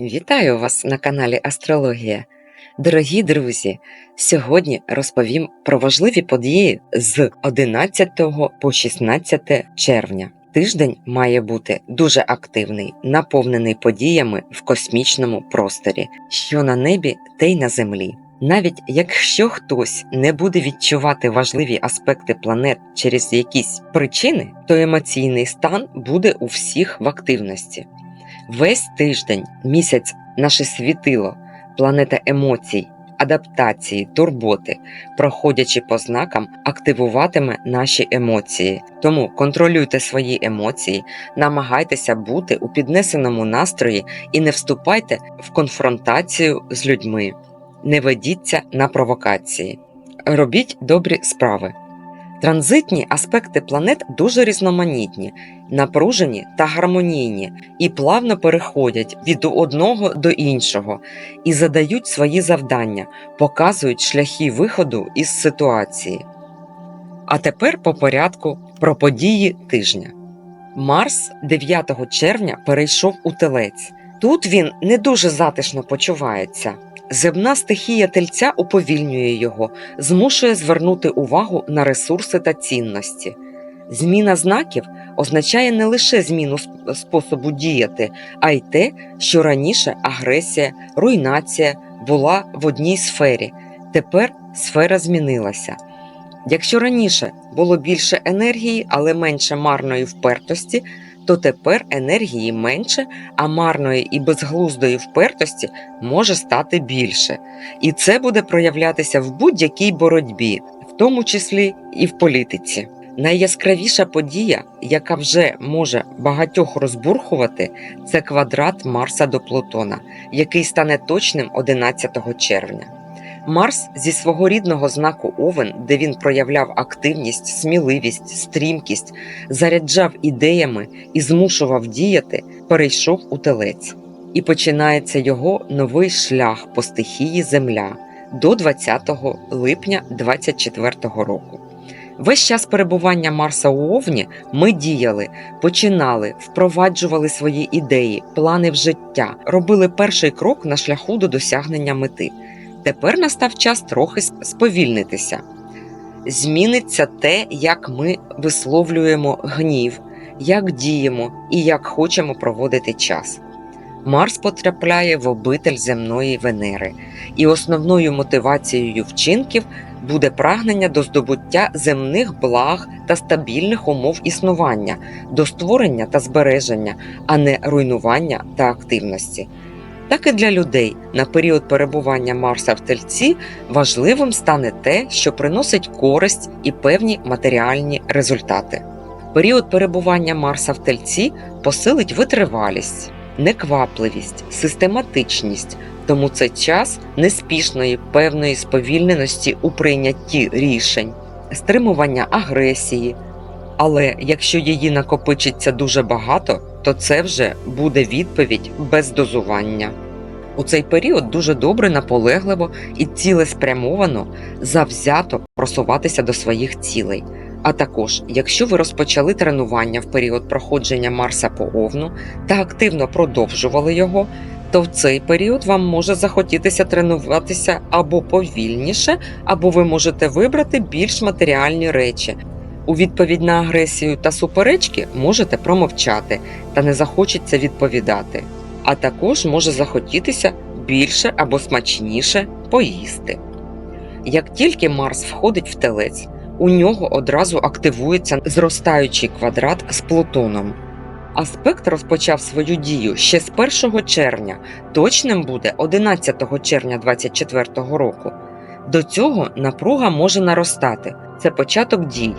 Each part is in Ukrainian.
Вітаю вас на каналі Астрологія. Дорогі друзі, сьогодні розповім про важливі події з 11 по 16 червня. Тиждень має бути дуже активний, наповнений подіями в космічному просторі, що на небі, те й на землі. Навіть якщо хтось не буде відчувати важливі аспекти планет через якісь причини, то емоційний стан буде у всіх в активності. Весь тиждень, місяць, наше світило, планета емоцій, адаптації, турботи, проходячи по знакам, активуватиме наші емоції. Тому контролюйте свої емоції, намагайтеся бути у піднесеному настрої і не вступайте в конфронтацію з людьми. Не ведіться на провокації. Робіть добрі справи. Транзитні аспекти планет дуже різноманітні, напружені та гармонійні, і плавно переходять від одного до іншого і задають свої завдання, показують шляхи виходу із ситуації. А тепер по порядку про події тижня. Марс 9 червня перейшов у телець. Тут він не дуже затишно почувається. Земна стихія тельця уповільнює його, змушує звернути увагу на ресурси та цінності. Зміна знаків означає не лише зміну способу діяти, а й те, що раніше агресія, руйнація була в одній сфері. Тепер сфера змінилася. Якщо раніше було більше енергії, але менше марної впертості, то тепер енергії менше, а марної і безглуздої впертості може стати більше. І це буде проявлятися в будь-якій боротьбі, в тому числі і в політиці. Найяскравіша подія, яка вже може багатьох розбурхувати, це квадрат Марса до Плутона, який стане точним 11 червня. Марс зі свого рідного знаку Овен, де він проявляв активність, сміливість, стрімкість, заряджав ідеями і змушував діяти, перейшов у телець. І починається його новий шлях по стихії Земля до 20 липня 2024 року. Весь час перебування Марса у Овні ми діяли, починали, впроваджували свої ідеї, плани в життя, робили перший крок на шляху до досягнення мети. Тепер настав час трохи сповільнитися. Зміниться те, як ми висловлюємо гнів, як діємо і як хочемо проводити час. Марс потрапляє в обитель земної Венери, і основною мотивацією вчинків буде прагнення до здобуття земних благ та стабільних умов існування, до створення та збереження, а не руйнування та активності. Так і для людей на період перебування Марса в тельці важливим стане те, що приносить користь і певні матеріальні результати. Період перебування Марса в тельці посилить витривалість, неквапливість, систематичність, тому це час неспішної певної сповільненості у прийнятті рішень, стримування агресії. Але якщо її накопичиться дуже багато, то це вже буде відповідь без дозування. У цей період дуже добре, наполегливо і цілеспрямовано завзято просуватися до своїх цілей. А також, якщо ви розпочали тренування в період проходження Марса по Овну та активно продовжували його, то в цей період вам може захотітися тренуватися або повільніше, або ви можете вибрати більш матеріальні речі. У відповідь на агресію та суперечки можете промовчати та не захочеться відповідати. А також може захотітися більше або смачніше поїсти. Як тільки Марс входить в телець, у нього одразу активується зростаючий квадрат з Плутоном. Аспект розпочав свою дію ще з 1 червня, точним буде 11 червня 2024 року. До цього напруга може наростати. Це початок дій.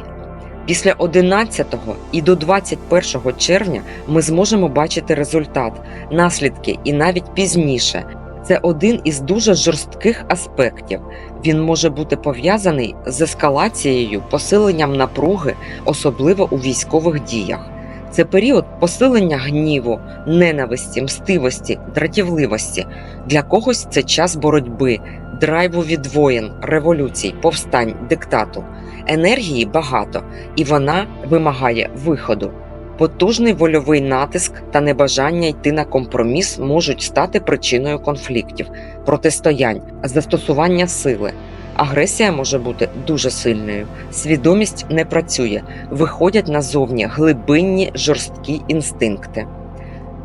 Після 11 і до 21 червня ми зможемо бачити результат, наслідки і навіть пізніше. Це один із дуже жорстких аспектів. Він може бути пов'язаний з ескалацією, посиленням напруги, особливо у військових діях. Це період посилення гніву, ненависті, мстивості, дратівливості. Для когось це час боротьби, драйву від воєн, революцій, повстань, диктату. Енергії багато, і вона вимагає виходу. Потужний вольовий натиск та небажання йти на компроміс можуть стати причиною конфліктів, протистоянь, застосування сили. Агресія може бути дуже сильною, свідомість не працює, виходять назовні глибинні жорсткі інстинкти.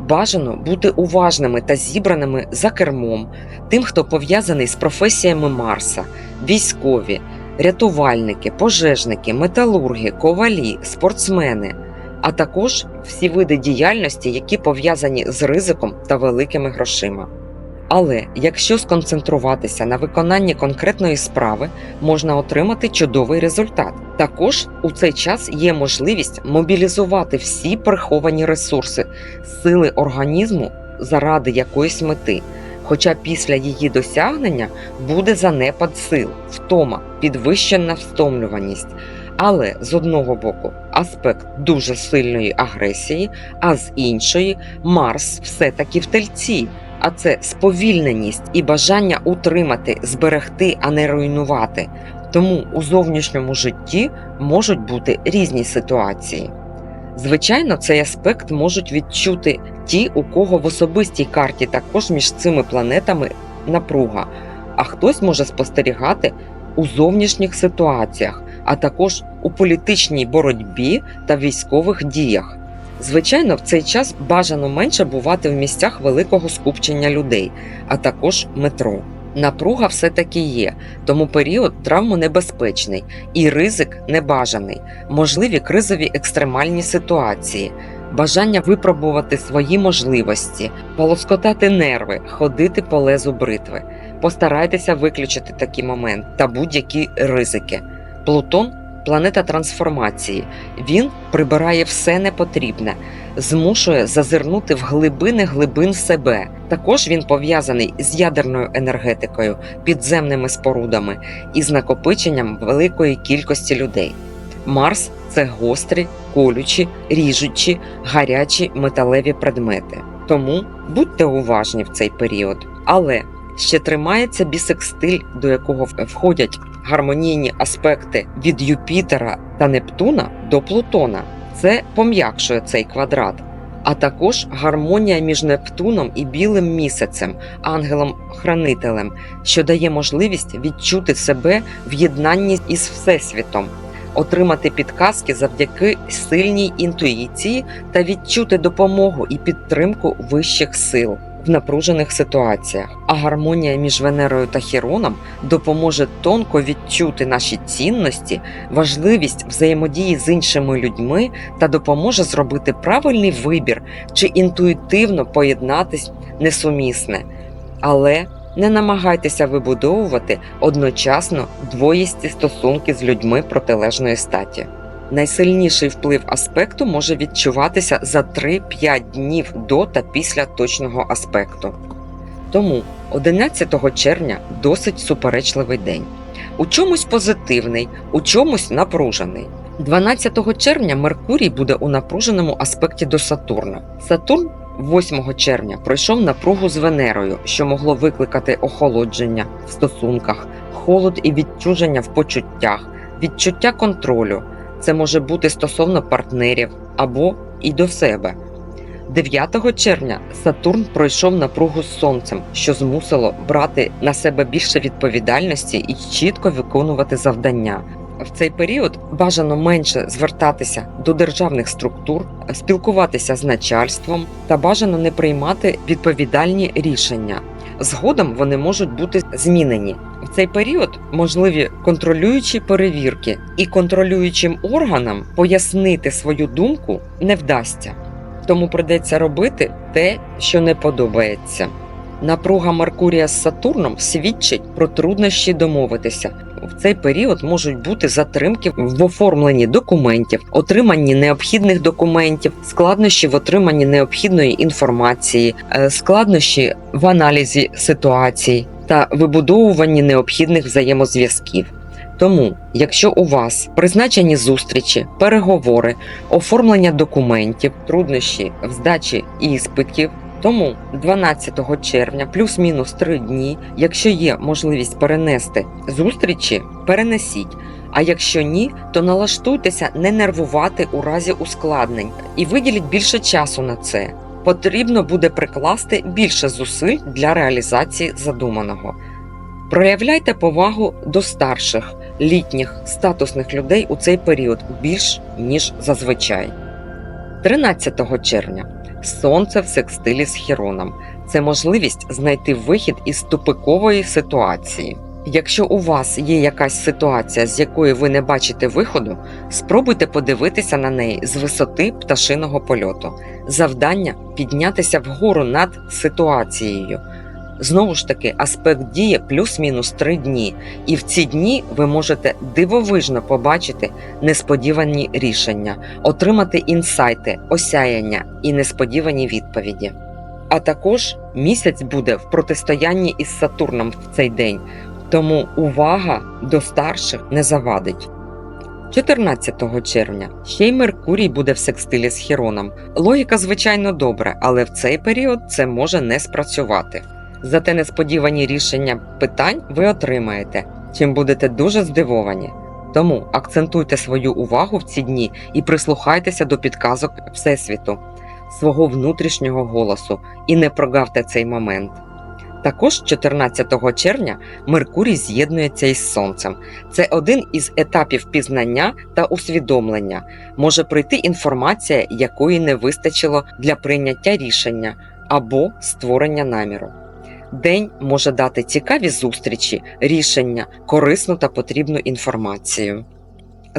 Бажано бути уважними та зібраними за кермом, тим, хто пов'язаний з професіями Марса, військові, рятувальники, пожежники, металурги, ковалі, спортсмени, а також всі види діяльності, які пов'язані з ризиком та великими грошима. Але якщо сконцентруватися на виконанні конкретної справи, можна отримати чудовий результат. Також у цей час є можливість мобілізувати всі приховані ресурси, сили організму заради якоїсь мети. Хоча після її досягнення буде занепад сил, втома, підвищена встомлюваність. Але з одного боку аспект дуже сильної агресії, а з іншої Марс все-таки в тельці. А це сповільненість і бажання утримати, зберегти, а не руйнувати. Тому у зовнішньому житті можуть бути різні ситуації. Звичайно, цей аспект можуть відчути ті, у кого в особистій карті також між цими планетами напруга, а хтось може спостерігати у зовнішніх ситуаціях, а також у політичній боротьбі та військових діях. Звичайно, в цей час бажано менше бувати в місцях великого скупчення людей, а також метро. Напруга все-таки є, тому період травмонебезпечний і ризик небажаний, можливі кризові екстремальні ситуації, бажання випробувати свої можливості, полоскотати нерви, ходити по лезу бритви. Постарайтеся виключити такі моменти та будь-які ризики. Плутон планета трансформації. Він прибирає все непотрібне, змушує зазирнути в глибини глибин себе. Також він пов'язаний з ядерною енергетикою, підземними спорудами і з накопиченням великої кількості людей. Марс це гострі, колючі, ріжучі, гарячі металеві предмети. Тому будьте уважні в цей період. Але ще тримається бісекстиль, до якого входять гармонійні аспекти від Юпітера та Нептуна до Плутона. Це пом'якшує цей квадрат. А також гармонія між Нептуном і білим місяцем, ангелом-хранителем, що дає можливість відчути себе в єднанні із Всесвітом, отримати підказки завдяки сильній інтуїції та відчути допомогу і підтримку вищих сил в напружених ситуаціях. А гармонія між Венерою та Хіроном допоможе тонко відчути наші цінності, важливість взаємодії з іншими людьми та допоможе зробити правильний вибір чи інтуїтивно поєднатись несумісне. Але не намагайтеся вибудовувати одночасно двоїсті стосунки з людьми протилежної статі. Найсильніший вплив аспекту може відчуватися за 3-5 днів до та після точного аспекту. Тому 11 червня досить суперечливий день. У чомусь позитивний, у чомусь напружений. 12 червня Меркурій буде у напруженому аспекті до Сатурна. Сатурн 8 червня пройшов напругу з Венерою, що могло викликати охолодження в стосунках, холод і відчуження в почуттях, відчуття контролю. Це може бути стосовно партнерів або і до себе. 9 червня Сатурн пройшов напругу з сонцем, що змусило брати на себе більше відповідальності і чітко виконувати завдання. В цей період бажано менше звертатися до державних структур, спілкуватися з начальством та бажано не приймати відповідальні рішення. Згодом вони можуть бути змінені. В цей період можливі контролюючі перевірки, і контролюючим органам пояснити свою думку не вдасться. Тому придеться робити те, що не подобається. Напруга Меркурія з Сатурном свідчить про труднощі домовитися. В цей період можуть бути затримки в оформленні документів, отриманні необхідних документів, складнощі в отриманні необхідної інформації, е, складнощі в аналізі ситуацій та вибудовуванні необхідних взаємозв'язків. Тому, якщо у вас призначені зустрічі, переговори, оформлення документів, труднощі в здачі іспитів, тому 12 червня, плюс-мінус 3 дні, якщо є можливість перенести зустрічі, перенесіть. А якщо ні, то налаштуйтеся не нервувати у разі ускладнень і виділіть більше часу на це. Потрібно буде прикласти більше зусиль для реалізації задуманого. Проявляйте повагу до старших, літніх, статусних людей у цей період більш ніж зазвичай. 13 червня Сонце в секстилі з Хіроном. Це можливість знайти вихід із тупикової ситуації. Якщо у вас є якась ситуація, з якої ви не бачите виходу, спробуйте подивитися на неї з висоти пташиного польоту. Завдання піднятися вгору над ситуацією. Знову ж таки, аспект діє плюс-мінус три дні, і в ці дні ви можете дивовижно побачити несподівані рішення, отримати інсайти, осяяння і несподівані відповіді. А також місяць буде в протистоянні із Сатурном в цей день, тому увага до старших не завадить. 14 червня ще й Меркурій буде в секстилі з Хіроном. Логіка, звичайно, добре, але в цей період це може не спрацювати. Зате несподівані рішення питань ви отримаєте, чим будете дуже здивовані. Тому акцентуйте свою увагу в ці дні і прислухайтеся до підказок Всесвіту, свого внутрішнього голосу і не прогавте цей момент. Також 14 червня Меркурій з'єднується із Сонцем. Це один із етапів пізнання та усвідомлення. Може прийти інформація, якої не вистачило для прийняття рішення або створення наміру. День може дати цікаві зустрічі, рішення, корисну та потрібну інформацію.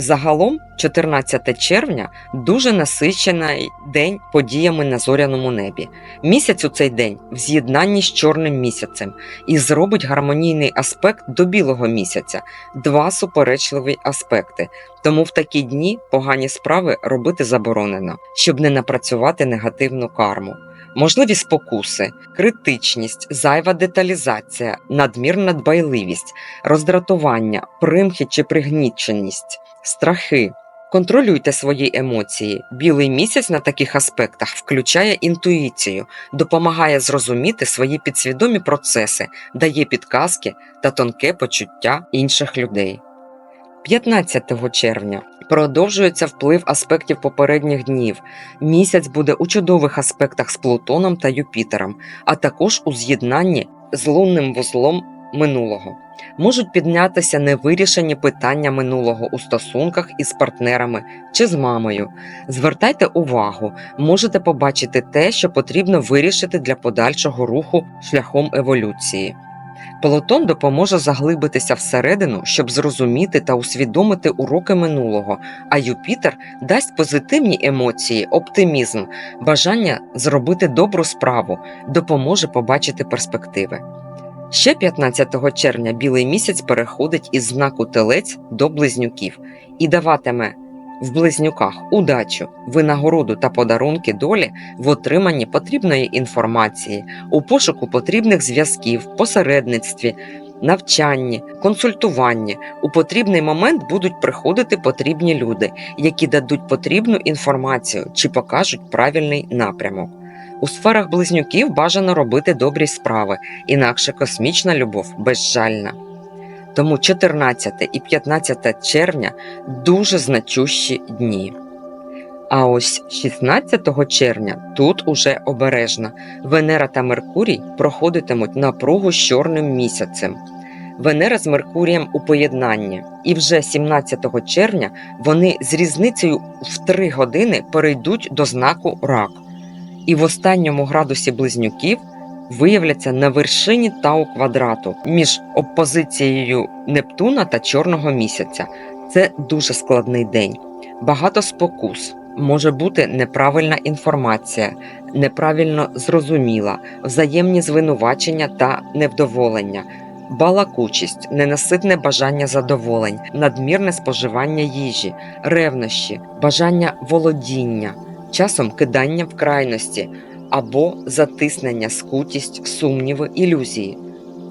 Загалом, 14 червня дуже насичений день подіями на зоряному небі. Місяць у цей день в з'єднанні з чорним місяцем і зробить гармонійний аспект до білого місяця, два суперечливі аспекти. Тому в такі дні погані справи робити заборонено, щоб не напрацювати негативну карму. Можливі спокуси, критичність, зайва деталізація, надмірна дбайливість, роздратування, примхи чи пригніченість, страхи. Контролюйте свої емоції. Білий місяць на таких аспектах включає інтуїцію, допомагає зрозуміти свої підсвідомі процеси, дає підказки та тонке почуття інших людей. 15 червня продовжується вплив аспектів попередніх днів. Місяць буде у чудових аспектах з Плутоном та Юпітером, а також у з'єднанні з лунним вузлом минулого. Можуть піднятися невирішені питання минулого у стосунках із партнерами чи з мамою. Звертайте увагу, можете побачити те, що потрібно вирішити для подальшого руху шляхом еволюції. Плутон допоможе заглибитися всередину, щоб зрозуміти та усвідомити уроки минулого, а Юпітер дасть позитивні емоції, оптимізм, бажання зробити добру справу, допоможе побачити перспективи. Ще 15 червня білий місяць переходить із знаку телець до близнюків і даватиме в близнюках удачу, винагороду та подарунки долі в отриманні потрібної інформації, у пошуку потрібних зв'язків, посередництві, навчанні, консультуванні. У потрібний момент будуть приходити потрібні люди, які дадуть потрібну інформацію чи покажуть правильний напрямок. У сферах близнюків бажано робити добрі справи, інакше космічна любов безжальна. Тому 14 і 15 червня дуже значущі дні. А ось 16 червня тут уже обережно Венера та Меркурій проходитимуть напругу з чорним місяцем. Венера з Меркурієм у поєднанні, і вже 17 червня вони з різницею в 3 години перейдуть до знаку рак. І в останньому градусі близнюків виявляться на вершині Тау квадрату між опозицією Нептуна та Чорного місяця. Це дуже складний день, багато спокус. Може бути неправильна інформація, неправильно зрозуміла, взаємні звинувачення та невдоволення, балакучість, ненаситне бажання задоволень, надмірне споживання їжі, ревнощі, бажання володіння, часом кидання в крайності або затиснення, скутість, сумніви, ілюзії.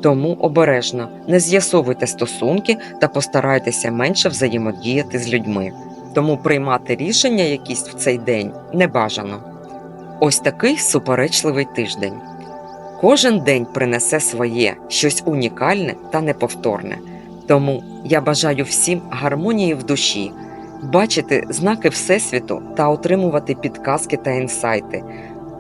Тому обережно не з'ясовуйте стосунки та постарайтеся менше взаємодіяти з людьми. Тому приймати рішення якісь в цей день не бажано. Ось такий суперечливий тиждень. Кожен день принесе своє щось унікальне та неповторне. Тому я бажаю всім гармонії в душі, бачити знаки Всесвіту та отримувати підказки та інсайти,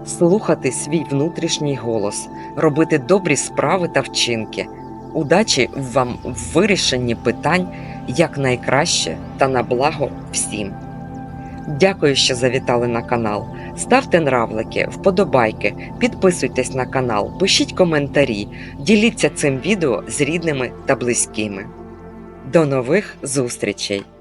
слухати свій внутрішній голос, робити добрі справи та вчинки. Удачі вам в вирішенні питань як найкраще та на благо всім. Дякую, що завітали на канал. Ставте нравлики, вподобайки, підписуйтесь на канал, пишіть коментарі, діліться цим відео з рідними та близькими. До нових зустрічей!